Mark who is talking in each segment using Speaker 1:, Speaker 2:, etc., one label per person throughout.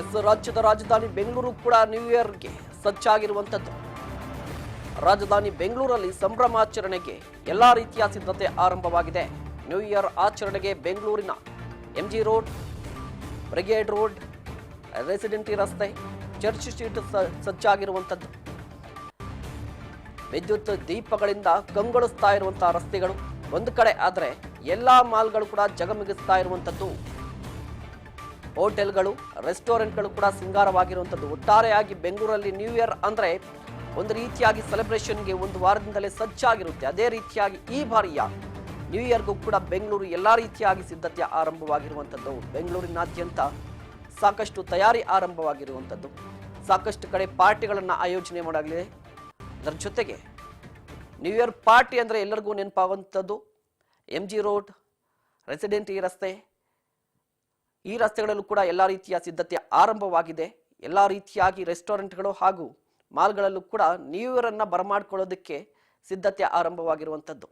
Speaker 1: S ರಾಜ್ಯದ ರಾಜಧಾನಿ ಬೆಂಗಳೂರು ಕೂಡ ನ್ಯೂ ಇಯರ್ಗೆ ಸಜ್ಜಾಗಿರುವಂಥದ್ದು. ರಾಜಧಾನಿ ಬೆಂಗಳೂರಲ್ಲಿ ಸಂಭ್ರಮಾಚರಣೆಗೆ ಎಲ್ಲಾ ರೀತಿಯ ಸಿದ್ಧತೆ ಆರಂಭವಾಗಿದೆ. ನ್ಯೂ ಇಯರ್ ಆಚರಣೆಗೆ ಬೆಂಗಳೂರಿನ MG Road Brigade Road Residency ರಸ್ತೆ ಚರ್ಚ್ ಸ್ಟ್ರೀಟ್ ಸಜ್ಜಾಗಿರುವಂಥದ್ದು. ವಿದ್ಯುತ್ ದೀಪಗಳಿಂದ ಕಂಗೊಳಿಸ್ತಾ ಇರುವಂತಹ ರಸ್ತೆಗಳು. ಒಂದು ಕಡೆ ಆದರೆ ಎಲ್ಲಾ ಮಾಲ್ಗಳು ಕೂಡ ಜಗಮಗಿಸ್ತಾ ಇರುವಂಥದ್ದು. ಹೋಟೆಲ್ಗಳು, ರೆಸ್ಟೋರೆಂಟ್ಗಳು ಕೂಡ ಸಿಂಗಾರವಾಗಿರುವಂಥದ್ದು. ಒಟ್ಟಾರೆಯಾಗಿ ಬೆಂಗಳೂರಲ್ಲಿ ನ್ಯೂ ಇಯರ್ ಅಂದರೆ ಒಂದು ರೀತಿಯಾಗಿ ಸೆಲೆಬ್ರೇಷನ್ಗೆ ಒಂದು ವಾರದಿಂದಲೇ ಸಜ್ಜಾಗಿರುತ್ತೆ. ಅದೇ ರೀತಿಯಾಗಿ ಈ ಬಾರಿಯ ನ್ಯೂ ಇಯರ್ಗೂ ಕೂಡ ಬೆಂಗಳೂರು ಎಲ್ಲ ರೀತಿಯಾಗಿ ಸಿದ್ಧತೆ ಆರಂಭವಾಗಿರುವಂಥದ್ದು. ಬೆಂಗಳೂರಿನಾದ್ಯಂತ ಸಾಕಷ್ಟು ತಯಾರಿ ಆರಂಭವಾಗಿರುವಂಥದ್ದು. ಸಾಕಷ್ಟು ಕಡೆ ಪಾರ್ಟಿಗಳನ್ನು ಆಯೋಜನೆ ಮಾಡಲಾಗಿದೆ. ಅದರ ಜೊತೆಗೆ ನ್ಯೂ ಇಯರ್ ಪಾರ್ಟಿ ಅಂದರೆ ಎಲ್ಲರಿಗೂ ನೆನಪಾಗುವಂಥದ್ದು. ಎಂ ಜಿ ರೋಡ್ ರೆಸಿಡೆಂಟಿ ರಸ್ತೆ ಈ ರಸ್ತೆಗಳಲ್ಲೂ ಕೂಡ ಎಲ್ಲ ರೀತಿಯ ಸಿದ್ಧತೆ ಆರಂಭವಾಗಿದೆ. ಎಲ್ಲ ರೀತಿಯಾಗಿ ರೆಸ್ಟೋರೆಂಟ್ಗಳು ಹಾಗೂ ಮಾಲ್ಗಳಲ್ಲೂ ಕೂಡ ನ್ಯೂ ಇಯರ್ ಅನ್ನ ಬರಮಾಡ್ಕೊಳ್ಳೋದಕ್ಕೆ ಸಿದ್ಧತೆ ಆರಂಭವಾಗಿರುವಂಥದ್ದು.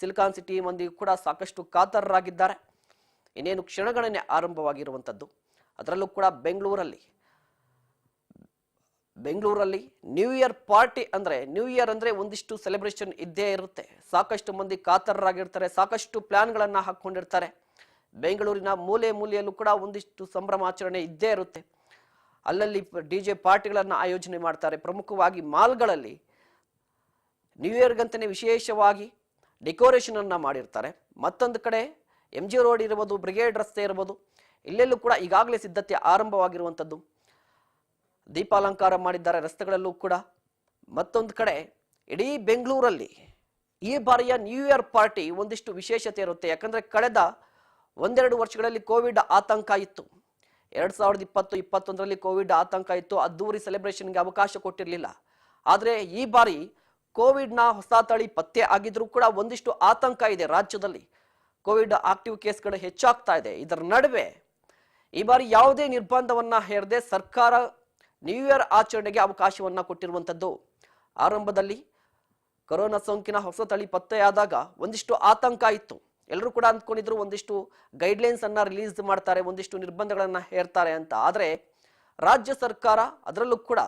Speaker 1: ಸಿಲಿಕಾನ್ ಸಿಟಿ ಮಂದಿ ಕೂಡ ಸಾಕಷ್ಟು ಕಾತರರಾಗಿದ್ದಾರೆ. ಇನ್ನೇನು ಕ್ಷಣಗಣನೆ ಆರಂಭವಾಗಿರುವಂಥದ್ದು. ಅದರಲ್ಲೂ ಕೂಡ Bengaluru Bengaluru new year party ಅಂದರೆ ನ್ಯೂ ಇಯರ್ ಅಂದರೆ ಒಂದಿಷ್ಟು ಸೆಲೆಬ್ರೇಷನ್ ಇದ್ದೇ ಇರುತ್ತೆ. ಸಾಕಷ್ಟು ಮಂದಿ ಕಾತರರಾಗಿರ್ತಾರೆ, ಸಾಕಷ್ಟು ಪ್ಲ್ಯಾನ್ಗಳನ್ನು ಹಾಕೊಂಡಿರ್ತಾರೆ ಬೆಂಗಳೂರಿನ ಮೂಲೆ ಮೂಲೆಯಲ್ಲೂ ಕೂಡ ಒಂದಿಷ್ಟು ಸಂಭ್ರಮಾಚರಣೆ ಇದ್ದೇ ಇರುತ್ತೆ. ಅಲ್ಲಲ್ಲಿ ಡಿ ಜೆ ಪಾರ್ಟಿಗಳನ್ನು ಆಯೋಜನೆ ಮಾಡ್ತಾರೆ. ಪ್ರಮುಖವಾಗಿ ಮಾಲ್ಗಳಲ್ಲಿ ನ್ಯೂ ಇಯರ್ಗಂತಲೇ ವಿಶೇಷವಾಗಿ ಡೆಕೋರೇಷನ್ ಅನ್ನು ಮಾಡಿರ್ತಾರೆ. ಮತ್ತೊಂದು ಕಡೆ ಎಂ ಜಿ ರೋಡ್ ಇರ್ಬೋದು ಬ್ರಿಗೇಡ್ ರಸ್ತೆ ಇರ್ಬೋದು, ಇಲ್ಲೆಲ್ಲೂ ಕೂಡ ಈಗಾಗಲೇ ಸಿದ್ಧತೆ ಆರಂಭವಾಗಿರುವಂಥದ್ದು. ದೀಪಾಲಂಕಾರ ಮಾಡಿದ್ದಾರೆ ರಸ್ತೆಗಳಲ್ಲೂ ಕೂಡ. ಮತ್ತೊಂದು ಕಡೆ ಇಡೀ ಬೆಂಗಳೂರಲ್ಲಿ ಈ ಬಾರಿಯ ನ್ಯೂ ಇಯರ್ ಪಾರ್ಟಿ ಒಂದಿಷ್ಟು ವಿಶೇಷತೆ ಇರುತ್ತೆ. ಯಾಕಂದರೆ ಕಳೆದ ಒಂದೆರಡು ವರ್ಷಗಳಲ್ಲಿ ಕೋವಿಡ್ ಆತಂಕ ಇತ್ತು. ಎರಡು ಸಾವಿರದ ಇಪ್ಪತ್ತು, ಇಪ್ಪತ್ತೊಂದರಲ್ಲಿ ಕೋವಿಡ್ ಆತಂಕ ಇತ್ತು. ಅದ್ದೂರಿ ಸೆಲೆಬ್ರೇಷನ್ಗೆ ಅವಕಾಶ ಕೊಟ್ಟಿರಲಿಲ್ಲ. ಆದರೆ ಈ ಬಾರಿ ಕೋವಿಡ್ನ ಹೊಸ ತಳಿ ಪತ್ತೆ ಆಗಿದ್ರೂ ಕೂಡ ಒಂದಿಷ್ಟು ಆತಂಕ ಇದೆ ರಾಜ್ಯದಲ್ಲಿ. ಕೋವಿಡ್ ಆಕ್ಟಿವ್ ಕೇಸ್ಗಳು ಹೆಚ್ಚಾಗ್ತಾ ಇದೆ. ಇದರ ನಡುವೆ ಈ ಬಾರಿ ಯಾವುದೇ ನಿರ್ಬಂಧವನ್ನ ಹೇರದೆ ಸರ್ಕಾರ ನ್ಯೂ ಇಯರ್ ಆಚರಣೆಗೆ ಅವಕಾಶವನ್ನ ಕೊಟ್ಟಿರುವಂಥದ್ದು. ಆರಂಭದಲ್ಲಿ ಕೊರೋನಾ ಸೋಂಕಿನ ಹೊಸ ತಳಿ ಪತ್ತೆಯಾದಾಗ ಒಂದಿಷ್ಟು ಆತಂಕ ಇತ್ತು. ಎಲ್ಲರೂ ಕೂಡ ಅಂದ್ಕೊಂಡಿದ್ರು ಒಂದಿಷ್ಟು ಗೈಡ್ಲೈನ್ಸ್ ಅನ್ನ ರಿಲೀಸ್ ಮಾಡ್ತಾರೆ, ಒಂದಿಷ್ಟು ನಿರ್ಬಂಧಗಳನ್ನು ಹೇರ್ತಾರೆ ಅಂತ. ಆದರೆ ರಾಜ್ಯ ಸರ್ಕಾರ ಅದರಲ್ಲೂ ಕೂಡ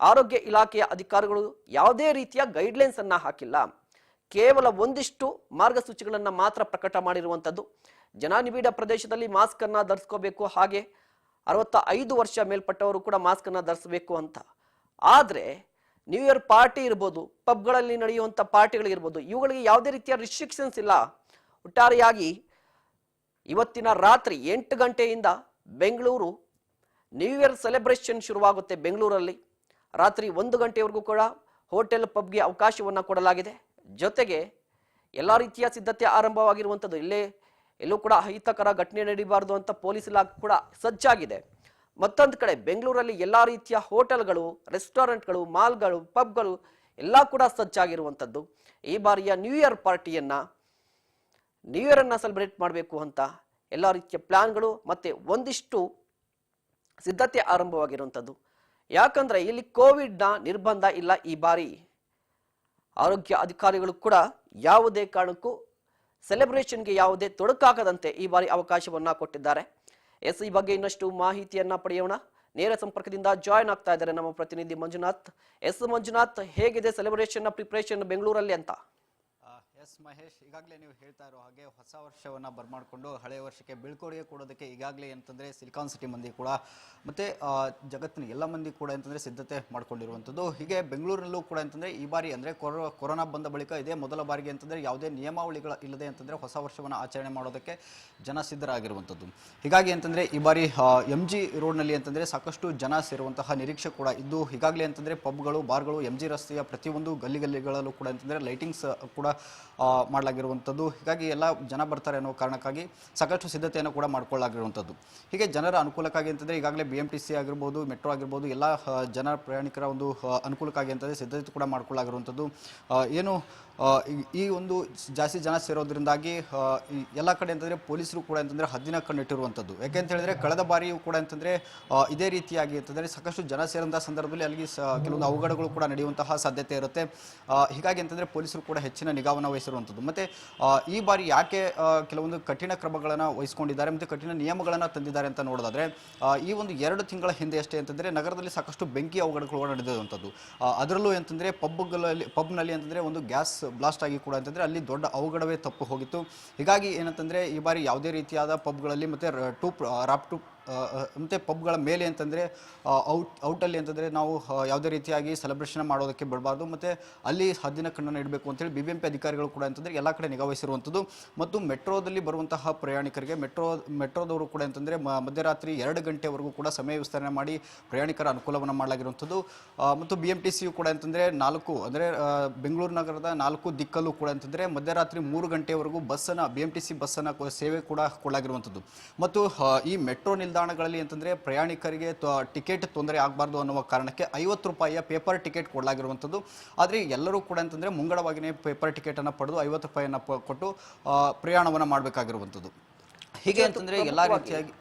Speaker 1: ಆರೋಗ್ಯ ಇಲಾಖೆಯ ಅಧಿಕಾರಿಗಳು ಯಾವುದೇ ರೀತಿಯ ಗೈಡ್ಲೈನ್ಸ್ ಅನ್ನ ಹಾಕಿಲ್ಲ. ಕೇವಲ ಒಂದಿಷ್ಟು ಮಾರ್ಗಸೂಚಿಗಳನ್ನು ಮಾತ್ರ ಪ್ರಕಟ ಮಾಡಿರುವಂಥದ್ದು ಜನನಿಬಿಡ ಪ್ರದೇಶದಲ್ಲಿ ಮಾಸ್ಕ್ ಅನ್ನ ಧರಿಸ್ಕೋಬೇಕು, ಹಾಗೆ ಅರವತ್ತ ಐದು ವರ್ಷ ಮೇಲ್ಪಟ್ಟವರು ಕೂಡ ಮಾಸ್ಕ್ ಅನ್ನ ಧರಿಸಬೇಕು ಅಂತ. ಆದರೆ ನ್ಯೂ ಇಯರ್ ಪಾರ್ಟಿ ಇರ್ಬೋದು ಪಬ್ಗಳಲ್ಲಿ ನಡೆಯುವಂಥ ಪಾರ್ಟಿಗಳಿರ್ಬೋದು ಇವುಗಳಿಗೆ ಯಾವುದೇ ರೀತಿಯ ರಿಸ್ಟ್ರಿಕ್ಷನ್ಸ್ ಇಲ್ಲ. ಒಟ್ಟಾರೆಯಾಗಿ ಇವತ್ತಿನ ರಾತ್ರಿ ಎಂಟು ಗಂಟೆಯಿಂದ ಬೆಂಗಳೂರು ನ್ಯೂ ಇಯರ್ ಸೆಲೆಬ್ರೇಷನ್ ಶುರುವಾಗುತ್ತೆ ಬೆಂಗಳೂರಲ್ಲಿ. ರಾತ್ರಿ ಒಂದು ಗಂಟೆವರೆಗೂ ಕೂಡ ಹೋಟೆಲ್ ಪಬ್ಗೆ ಅವಕಾಶವನ್ನು ಕೊಡಲಾಗಿದೆ. ಜೊತೆಗೆ ಎಲ್ಲ ರೀತಿಯ ಸಿದ್ಧತೆ ಆರಂಭವಾಗಿರುವಂಥದ್ದು ಇಲ್ಲೇ ಎಲ್ಲೂ ಕೂಡ ಅಹಿತಕರ ಘಟನೆ ನಡೀಬಾರ್ದು ಅಂತ ಪೊಲೀಸ್ ಇಲಾಖೆ ಕೂಡ ಸಜ್ಜಾಗಿದೆ. ಮತ್ತೊಂದು ಕಡೆ ಬೆಂಗಳೂರಲ್ಲಿ ಎಲ್ಲ ರೀತಿಯ ಹೋಟೆಲ್ಗಳು, ರೆಸ್ಟೋರೆಂಟ್ಗಳು, ಮಾಲ್ಗಳು, ಪಬ್ಗಳು ಎಲ್ಲ ಕೂಡ ಸಜ್ಜಾಗಿರುವಂಥದ್ದು ಈ ಬಾರಿಯ ನ್ಯೂ ಇಯರ್ ಪಾರ್ಟಿಯನ್ನ ನ್ಯೂ ಇಯರ್ ಅನ್ನ ಸೆಲೆಬ್ರೇಟ್ ಮಾಡಬೇಕು ಅಂತ ಎಲ್ಲ ರೀತಿಯ ಪ್ಲಾನ್ಗಳು ಮತ್ತೆ ಒಂದಿಷ್ಟು ಸಿದ್ಧತೆ ಆರಂಭವಾಗಿರುವಂಥದ್ದು. ಯಾಕಂದ್ರೆ ಇಲ್ಲಿ ಕೋವಿಡ್ನ ನಿರ್ಬಂಧ ಇಲ್ಲ ಈ ಬಾರಿ. ಆರೋಗ್ಯ ಅಧಿಕಾರಿಗಳು ಕೂಡ ಯಾವುದೇ ಕಾರಣಕ್ಕೂ ಸೆಲೆಬ್ರೇಷನ್ಗೆ ಯಾವುದೇ ತೊಡಕಾಗದಂತೆ ಈ ಬಾರಿ ಅವಕಾಶವನ್ನ ಕೊಟ್ಟಿದ್ದಾರೆ. ಎಸ್, ಈ ಬಗ್ಗೆ ಇನ್ನಷ್ಟು ಮಾಹಿತಿಯನ್ನ ಪಡೆಯೋಣ. ನೇರ ಸಂಪರ್ಕದಿಂದ ಜಾಯ್ನ್ ಆಗ್ತಾ ಇದ್ದಾರೆ ನಮ್ಮ ಪ್ರತಿನಿಧಿ ಮಂಜುನಾಥ್. ಎಸ್, ಮಂಜುನಾಥ್, ಹೇಗಿದೆ ಸೆಲೆಬ್ರೇಷನ್ ಪ್ರಿಪರೇಷನ್ ಬೆಂಗಳೂರಲ್ಲಿ ಅಂತ?
Speaker 2: ಎಸ್ ಮಹೇಶ್, ಈಗಾಗಲೇ ನೀವು ಹೇಳ್ತಾ ಇರೋ ಹಾಗೆ ಹೊಸ ವರ್ಷವನ್ನ ಬರ್ಮಾಡ್ಕೊಂಡು ಹಳೆಯ ವರ್ಷಕ್ಕೆ ಬೀಳ್ಕೊಡುಗೆ ಕೊಡೋದಕ್ಕೆ ಈಗಾಗಲೇ ಅಂತಂದರೆ ಸಿಲಿಕಾನ್ ಸಿಟಿ ಮಂದಿ ಕೂಡ ಮತ್ತು ಜಗತ್ತಿನ ಎಲ್ಲ ಮಂದಿ ಕೂಡ ಅಂತಂದರೆ ಸಿದ್ಧತೆ ಮಾಡ್ಕೊಂಡಿರುವಂಥದ್ದು. ಹೀಗೆ ಬೆಂಗಳೂರಿನಲ್ಲೂ ಕೂಡ ಅಂತಂದರೆ ಈ ಬಾರಿ ಅಂದರೆ ಕೊರೋ, ಕೊರೋನಾ ಬಂದ ಬಳಿಕ ಇದೇ ಮೊದಲ ಬಾರಿಗೆ ಅಂತಂದರೆ ಯಾವುದೇ ನಿಯಮಾವಳಿಗಳ ಇಲ್ಲದೆ ಅಂತಂದರೆ ಹೊಸ ವರ್ಷವನ್ನು ಆಚರಣೆ ಮಾಡೋದಕ್ಕೆ ಜನ ಸಿದ್ಧರಾಗಿರುವಂಥದ್ದು. ಹೀಗಾಗಿ ಅಂತಂದರೆ ಈ ಬಾರಿ ಎಂ ಜಿ ರೋಡ್ನಲ್ಲಿ ಅಂತಂದರೆ ಸಾಕಷ್ಟು ಜನ ಸೇರುವಂತಹ ನಿರೀಕ್ಷೆ ಕೂಡ ಇದ್ದು, ಈಗಾಗಲೇ ಅಂತಂದರೆ ಪಬ್ಗಳು, ಬಾರ್ಗಳು ಎಂ ಜಿ ರಸ್ತೆಯ ಪ್ರತಿಯೊಂದು ಗಲ್ಲಿ ಗಲ್ಲಿಗಳಲ್ಲೂ ಕೂಡ ಅಂತಂದರೆ ಲೈಟಿಂಗ್ಸ್ ಕೂಡ ಮಾಡಲಾಗಿರುವಂಥದ್ದು. ಹೀಗಾಗಿ ಎಲ್ಲ ಜನ ಬರ್ತಾರೆ ಅನ್ನೋ ಕಾರಣಕ್ಕಾಗಿ ಸಾಕಷ್ಟು ಸಿದ್ಧತೆಯನ್ನು ಕೂಡ ಮಾಡ್ಕೊಳ್ಳಾಗಿರುವಂಥದ್ದು ಹೀಗೆ ಜನರ ಅನುಕೂಲಕ್ಕಾಗಿ ಅಂತಂದರೆ ಈಗಾಗಲೇ ಬಿ ಎಂ ಟಿ ಸಿ ಆಗಿರ್ಬೋದು ಮೆಟ್ರೋ ಆಗಿರ್ಬೋದು, ಎಲ್ಲ ಜನ ಪ್ರಯಾಣಿಕರ ಒಂದು ಅನುಕೂಲಕ್ಕಾಗಿ ಅಂತಂದರೆ ಸಿದ್ಧತೆ ಕೂಡ ಮಾಡ್ಕೊಳ್ಳಾಗಿರುವಂಥದ್ದು ಏನು ಈ- ಒಂದು ಜಾಸ್ತಿ ಜನ ಸೇರೋದ್ರಿಂದಾಗಿ ಎಲ್ಲ ಕಡೆ ಅಂತಂದರೆ ಪೊಲೀಸರು ಕೂಡ ಅಂತಂದರೆ ಹದ್ದಿನ ಕಣ್ಣಿಟ್ಟಿರುವಂಥದ್ದು. ಯಾಕೆ ಅಂತ ಹೇಳಿದ್ರೆ ಕಳೆದ ಬಾರಿಯೂ ಕೂಡ ಅಂತಂದರೆ ಇದೇ ರೀತಿಯಾಗಿ ಅಂತಂದರೆ ಸಾಕಷ್ಟು ಜನ ಸೇರಿದ ಸಂದರ್ಭದಲ್ಲಿ ಅಲ್ಲಿಗೆ ಕೆಲವೊಂದು ಅವಘಡಗಳು ಕೂಡ ನಡೆಯುವಂತಹ ಸಾಧ್ಯತೆ ಇರುತ್ತೆ. ಹೀಗಾಗಿ ಅಂತಂದರೆ ಪೊಲೀಸರು ಕೂಡ ಹೆಚ್ಚಿನ ನಿಗಾವನ್ನು ನಿರ್ವಹಿಸಿರುವಂಥದ್ದು ಮತ್ತು ಈ ಬಾರಿ ಯಾಕೆ ಕೆಲವೊಂದು ಕಠಿಣ ಕ್ರಮಗಳನ್ನು ವಹಿಸ್ಕೊಂಡಿದ್ದಾರೆ, ಮತ್ತು ಕಠಿಣ ನಿಯಮಗಳನ್ನು ತಂದಿದ್ದಾರೆ ಅಂತ ನೋಡೋದಾದ್ರೆ ಈ ಒಂದು ಎರಡು ತಿಂಗಳ ಹಿಂದೆ ಅಷ್ಟೇ ಅಂತಂದರೆ ನಗರದಲ್ಲಿ ಸಾಕಷ್ಟು ಬೆಂಕಿ ಅವಘಡಗಳು ನಡೆದಿರುವಂಥದ್ದು. ಅದರಲ್ಲೂ ಅಂತಂದರೆ ಪಬ್ಗಳಲ್ಲಿ, ಪಬ್ನಲ್ಲಿ ಅಂತಂದರೆ ಒಂದು ಗ್ಯಾಸ್ ಬ್ಲಾಸ್ಟ್ ಆಗಿ ಕೂಡ ಅಂತಂದರೆ ಅಲ್ಲಿ ದೊಡ್ಡ ಅವಘಡವೇ ತಪ್ಪು ಹೋಗಿತ್ತು. ಹೀಗಾಗಿ ಏನಂತಂದರೆ ಈ ಬಾರಿ ಯಾವುದೇ ರೀತಿಯಾದ ಪಬ್ಗಳಲ್ಲಿ ಮತ್ತು ಟೂ ರಾಪ್ ಟೂಪ್ ಮತ್ತು ಪಬ್ಗಳ ಮೇಲೆ ಅಂತಂದರೆ ಔಟ್, ಔಟಲ್ಲಿ ಅಂತಂದರೆ ನಾವು ಯಾವುದೇ ರೀತಿಯಾಗಿ ಸೆಲೆಬ್ರೇಷನ್ ಮಾಡೋದಕ್ಕೆ ಬಿಡಬಾರ್ದು. ಮತ್ತು ಅಲ್ಲಿ ಹದ್ದಿನ ಕಣ್ಣನ್ನು ಇಡಬೇಕು ಅಂತೇಳಿ ಬಿ ಬಿ ಎಂ ಅಧಿಕಾರಿಗಳು ಕೂಡ ಅಂತಂದರೆ ಎಲ್ಲ ಕಡೆ ನಿಗಾವಹಿಸಿರುವಂಥದ್ದು ಮತ್ತು ಮೆಟ್ರೋದಲ್ಲಿ ಬರುವಂತಹ ಪ್ರಯಾಣಿಕರಿಗೆ ಮೆಟ್ರೋ, ಮೆಟ್ರೋದವರು ಕೂಡ ಅಂತಂದರೆ ಮಧ್ಯರಾತ್ರಿ ಎರಡು ಗಂಟೆವರೆಗೂ ಕೂಡ ಸಮಯ ವಿಸ್ತರಣೆ ಮಾಡಿ ಪ್ರಯಾಣಿಕರ ಅನುಕೂಲವನ್ನು ಮಾಡಲಾಗಿರುವಂಥದ್ದು. ಮತ್ತು ಬಿ ಎಂ ಟಿ ಸಿಯು ಕೂಡ ಅಂತಂದರೆ ನಾಲ್ಕು, ಅಂದರೆ ಬೆಂಗಳೂರು ನಗರದ ನಾಲ್ಕು ದಿಕ್ಕಲ್ಲೂ ಕೂಡ ಅಂತಂದರೆ ಮಧ್ಯರಾತ್ರಿ ಮೂರು ಗಂಟೆವರೆಗೂ ಬಸ್ಸನ್ನು ಬಿ ಎಂ ಟಿ ಸಿ ಬಸ್ಸನ್ನು ಸೇವೆ ಕೂಡ ಕೊಡಲಾಗಿರುವಂಥದ್ದು. ಮತ್ತು ಈ ಮೆಟ್ರೋ ನಿಲ್ದಾಣಗಳಲ್ಲಿ ಅಂತಂದರೆ ಪ್ರಯಾಣಿಕರಿಗೆ ಟಿಕೆಟ್ ತೊಂದರೆ ಆಗಬಾರ್ದು ಅನ್ನುವ ಕಾರಣಕ್ಕೆ ಐವತ್ತು ರೂಪಾಯಿಯ ಪೇಪರ್ ಟಿಕೆಟ್ ಕೊಡಲಾಗಿರುವಂಥದ್ದು. ಆದರೆ ಎಲ್ಲರೂ ಕೂಡ ಅಂತಂದರೆ ಮುಂಗಡವಾಗಿಯೇ ಪೇಪರ್ ಟಿಕೆಟನ್ನು ಪಡೆದು ಐವತ್ತು ರೂಪಾಯಿಯನ್ನು ಕೊಟ್ಟು ಪ್ರಯಾಣವನ್ನು ಮಾಡಬೇಕಾಗಿರುವಂಥದ್ದು. ಹೀಗೆ ಅಂತಂದರೆ ಎಲ್ಲ ರೀತಿಯಾಗಿ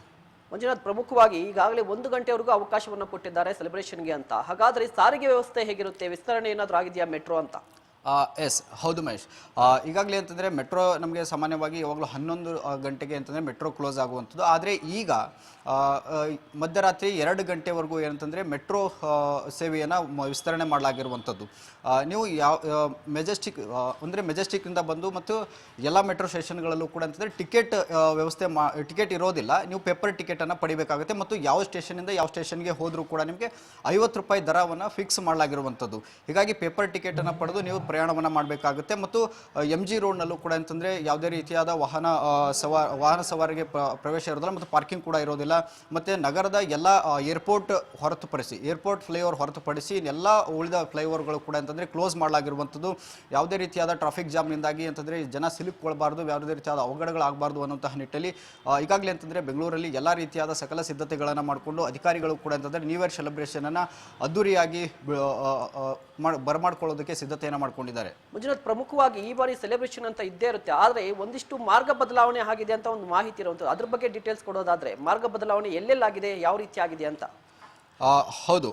Speaker 1: ಮಂಜುನಾಥ್ ಪ್ರಮುಖವಾಗಿ ಈಗಾಗಲೇ ಒಂದು ಗಂಟೆವರೆಗೂ ಅವಕಾಶವನ್ನು ಕೊಟ್ಟಿದ್ದಾರೆ ಸೆಲೆಬ್ರೇಷನ್ಗೆ ಅಂತ. ಹಾಗಾದ್ರೆ ಸಾರಿಗೆ ವ್ಯವಸ್ಥೆ ಹೇಗಿರುತ್ತೆ? ವಿಸ್ತರಣೆ ಏನಾದರೂ ಆಗಿದೆಯಾ ಮೆಟ್ರೋ ಅಂತ?
Speaker 2: ಎಸ್, ಹೌದು ಮಹೇಶ್. ಈಗಾಗಲೇ ಅಂತಂದರೆ ಮೆಟ್ರೋ ನಮಗೆ ಸಾಮಾನ್ಯವಾಗಿ ಯಾವಾಗಲೂ ಹನ್ನೊಂದು ಗಂಟೆಗೆ ಅಂತಂದರೆ ಮೆಟ್ರೋ ಕ್ಲೋಸ್ ಆಗುವಂಥದ್ದು. ಆದರೆ ಈಗ ಮಧ್ಯರಾತ್ರಿ ಎರಡು ಗಂಟೆವರೆಗೂ ಏನಂತಂದರೆ ಮೆಟ್ರೋ ಸೇವೆಯನ್ನು ವಿಸ್ತರಣೆ ಮಾಡಲಾಗಿರುವಂಥದ್ದು. ನೀವು ಯಾವ ಮೆಜೆಸ್ಟಿಕ್ ಅಂದರೆ ಮೆಜೆಸ್ಟಿಕ್ನಿಂದ ಬಂದು ಮತ್ತು ಎಲ್ಲ ಮೆಟ್ರೋ ಸ್ಟೇಷನ್ಗಳಲ್ಲೂ ಕೂಡ ಅಂತಂದರೆ ಟಿಕೆಟ್ ವ್ಯವಸ್ಥೆ ಮಾ, ಟಿಕೆಟ್ ಇರೋದಿಲ್ಲ. ನೀವು ಪೇಪರ್ ಟಿಕೆಟನ್ನು ಪಡಿಬೇಕಾಗುತ್ತೆ ಮತ್ತು ಯಾವ ಸ್ಟೇಷನಿಂದ ಯಾವ ಸ್ಟೇಷನ್ಗೆ ಹೋದರೂ ಕೂಡ ನಿಮಗೆ ಐವತ್ತು ರೂಪಾಯಿ ದರವನ್ನು ಫಿಕ್ಸ್ ಮಾಡಲಾಗಿರುವಂಥದ್ದು. ಹೀಗಾಗಿ ಪೇಪರ್ ಟಿಕೆಟನ್ನು ಪಡೆದು ನೀವು ಪ್ರಯಾಣವನ್ನು ಮಾಡಬೇಕಾಗುತ್ತೆ. ಮತ್ತು ಎಂ ಜಿ ರೋಡ್ನಲ್ಲೂ ಕೂಡ ಅಂತಂದರೆ ಯಾವುದೇ ರೀತಿಯಾದ ವಾಹನ ಸವಾರ, ವಾಹನ ಸವಾರಿಗೆ ಪ್ರವೇಶ ಇರೋದಿಲ್ಲ ಮತ್ತು ಪಾರ್ಕಿಂಗ್ ಕೂಡ ಇರೋದಿಲ್ಲ. ಮತ್ತು ನಗರದ ಎಲ್ಲ ಏರ್ಪೋರ್ಟ್ ಹೊರತುಪಡಿಸಿ, ಏರ್ಪೋರ್ಟ್ ಫ್ಲೈಓವರ್ ಹೊರತುಪಡಿಸಿ ಎಲ್ಲ ಉಳಿದ ಫ್ಲೈಓವರ್ಗಳು ಕೂಡ ಅಂತಂದರೆ ಕ್ಲೋಸ್ ಮಾಡಲಾಗಿರುವಂಥದ್ದು. ಯಾವುದೇ ರೀತಿಯಾದ ಟ್ರಾಫಿಕ್ ಜಾಮ್ನಿಂದಾಗಿ ಅಂತಂದರೆ ಜನ ಸಿಲುಕೊಳ್ಬಾರ್ದು ಯಾವುದೇ ರೀತಿಯಾದ ಅವಘಡಗಳಾಗಬಾರ್ದು ಅನ್ನುವಂತಹ ನಿಟ್ಟಲ್ಲಿ ಈಗಾಗಲೇ ಅಂತಂದರೆ ಬೆಂಗಳೂರಲ್ಲಿ ಎಲ್ಲ ರೀತಿಯಾದ ಸಕಲ ಸಿದ್ಧತೆಗಳನ್ನು ಮಾಡಿಕೊಂಡು ಅಧಿಕಾರಿಗಳು ಕೂಡ ಅಂತಂದರೆ ನ್ಯೂ ಇಯರ್ ಸೆಲೆಬ್ರೇಷನನ್ನು ಅದ್ದೂರಿಯಾಗಿ ಬರಮಾಡ್ಕೊಳ್ಳೋದಕ್ಕೆ ಸಿದ್ಧತೆಯನ್ನು ಮಾಡ್ಕೊಂಡಿದ್ದಾರೆ.
Speaker 1: ಮಂಜುನಾಥ್ ಪ್ರಮುಖವಾಗಿ ಈ ಬಾರಿ ಸೆಲೆಬ್ರೇಷನ್ ಅಂತ ಇದ್ದೇ ಇರುತ್ತೆ. ಆದರೆ ಒಂದಿಷ್ಟು ಮಾರ್ಗ ಬದಲಾವಣೆ ಆಗಿದೆ ಅಂತ ಒಂದು ಮಾಹಿತಿ ಇರುವಂಥದ್ದು ಅದ್ರ ಬಗ್ಗೆ ಡೀಟೇಲ್ಸ್ ಕೊಡೋದಾದ್ರೆ ಮಾರ್ಗ ಬದಲಾವಣೆ ಎಲ್ಲೆಲ್ಲಾಗಿದೆ ಯಾವ ರೀತಿ ಆಗಿದೆ ಅಂತ.
Speaker 2: ಹೌದು.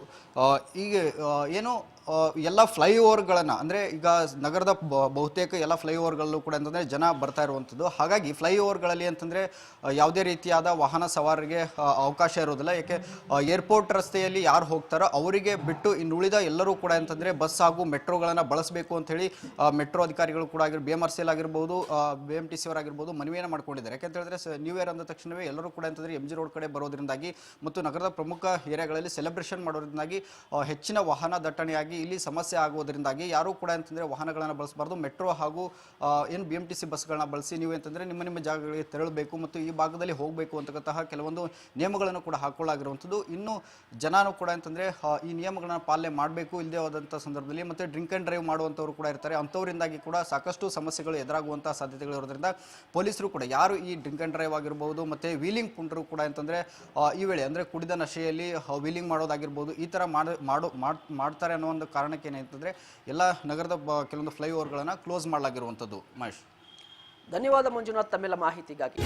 Speaker 2: ಈಗ ಏನು ಎಲ್ಲ ಫ್ಲೈಓವರ್ಗಳನ್ನು ಅಂದರೆ ಈಗ ನಗರದ ಬಹುತೇಕ ಎಲ್ಲ ಫ್ಲೈಓವರ್ಗಳಲ್ಲೂ ಕೂಡ ಅಂತಂದರೆ ಜನ ಬರ್ತಾ ಇರುವಂಥದ್ದು ಹಾಗಾಗಿ ಫ್ಲೈಓವರ್ಗಳಲ್ಲಿ ಅಂತಂದರೆ ಯಾವುದೇ ರೀತಿಯಾದ ವಾಹನ ಸವಾರರಿಗೆ ಅವಕಾಶ ಇರೋದಿಲ್ಲ ಯಾಕೆ ಏರ್ಪೋರ್ಟ್ ರಸ್ತೆಯಲ್ಲಿ ಯಾರು ಹೋಗ್ತಾರೋ ಅವರಿಗೆ ಬಿಟ್ಟು ಇನ್ನು ಉಳಿದ ಎಲ್ಲರೂ ಕೂಡ ಅಂತಂದರೆ ಬಸ್ ಹಾಗೂ ಮೆಟ್ರೋಗಳನ್ನು ಬಳಸಬೇಕು ಅಂಥೇಳಿ ಮೆಟ್ರೋ ಅಧಿಕಾರಿಗಳು ಕೂಡ ಆಗಿರ್ಬೋದು B M R C L ಆಗಿರ್ಬೋದು ಬಿ ಎಂ ಟಿ ಸಿ ಅವರಾಗಿರ್ಬೋದು ಮನವಿಯನ್ನು ಮಾಡ್ಕೊಂಡಿದ್ದಾರೆ. ಯಾಕೆಂತ ಹೇಳಿದ್ರೆ ನ್ಯೂ ಇಯರ್ ಅಂದ ತಕ್ಷಣವೇ ಎಲ್ಲರೂ ಕೂಡ ಅಂತಂದರೆ ಎಂ ಜಿ ರೋಡ್ ಕಡೆ ಬರೋದ್ರಿಂದಾಗಿ ಮತ್ತು ನಗರದ ಪ್ರಮುಖ ಏರಿಯಾಗಳಲ್ಲಿ ಸೆಲೆಬ್ರೇಷನ್ ಮಾಡೋದ್ರಿಂದಾಗಿ ಹೆಚ್ಚಿನ ವಾಹನ ದಟ್ಟಣೆಯಾಗಿ ಇಲ್ಲಿ ಸಮಸ್ಯೆ ಆಗೋದ್ರಿಂದಾಗಿ ಯಾರೂ ಕೂಡ ಅಂತಂದರೆ ವಾಹನಗಳನ್ನು ಬಳಸಬಾರ್ದು. ಮೆಟ್ರೋ ಹಾಗೂ ಏನು ಬಿ ಎಂ ಟಿ ಸಿ ಬಸ್ಗಳನ್ನ ಬಳಸಿ ನೀವು ಅಂತಂದರೆ ನಿಮ್ಮ ನಿಮ್ಮ ಜಾಗಗಳಿಗೆ ತೆರಳಬೇಕು ಮತ್ತು ಈ ಭಾಗದಲ್ಲಿ ಹೋಗಬೇಕು ಅಂತಕ್ಕಂತಹ ಕೆಲವೊಂದು ನಿಯಮಗಳನ್ನು ಕೂಡ ಹಾಕೊಳ್ಳಾಗಿರುವಂಥದ್ದು ಇನ್ನು ಜನನೂ ಕೂಡ ಅಂತಂದರೆ ಈ ನಿಯಮಗಳನ್ನು ಪಾಲನೆ ಮಾಡಬೇಕು ಇಲ್ಲದೇ ಹೋದಂಥ ಸಂದರ್ಭದಲ್ಲಿ ಮತ್ತು ಡ್ರಿಂಕ್ ಆ್ಯಂಡ್ ಡ್ರೈವ್ ಮಾಡುವಂಥವ್ರು ಕೂಡ ಇರ್ತಾರೆ. ಅಂಥವರಿಂದಾಗಿ ಕೂಡ ಸಾಕಷ್ಟು ಸಮಸ್ಯೆಗಳು ಎದುರಾಗುವಂಥ ಸಾಧ್ಯತೆಗಳು ಇರೋದ್ರಿಂದ ಪೊಲೀಸರು ಕೂಡ ಯಾರು ಈ ಡ್ರಿಂಕ್ ಆ್ಯಂಡ್ ಡ್ರೈವ್ ಆಗಿರ್ಬೋದು ಮತ್ತು ವೀಲಿಂಗ್ ಪುಂಡರು ಕೂಡ ಅಂತಂದರೆ ಈ ವೇಳೆ ಅಂದರೆ ಕುಡಿದ ನಶೆಯಲ್ಲಿ ವೀಲಿಂಗ್ ಮಾಡೋದಾಗಿರ್ಬೋದು ಈ ಥರ ಮಾಡ್- ಮಾಡ್ತಾರೆ ಅನ್ನೋ ಒಂದು ಕಾರಣಕ್ಕೆ ಏನಂತಂದರೆ ಎಲ್ಲ ನಗರದ ಕೆಲವೊಂದು ಫ್ಲೈಓವರ್ಗಳನ್ನು ಕ್ಲೋಸ್ ಮಾಡಲಾಗಿರುವಂಥದ್ದು ಮಹೇಶ್.
Speaker 1: ಧನ್ಯವಾದ ಮಂಜುನಾಥ್ ತಮ್ಮೆಲ್ಲ ಮಾಹಿತಿಗಾಗಿ.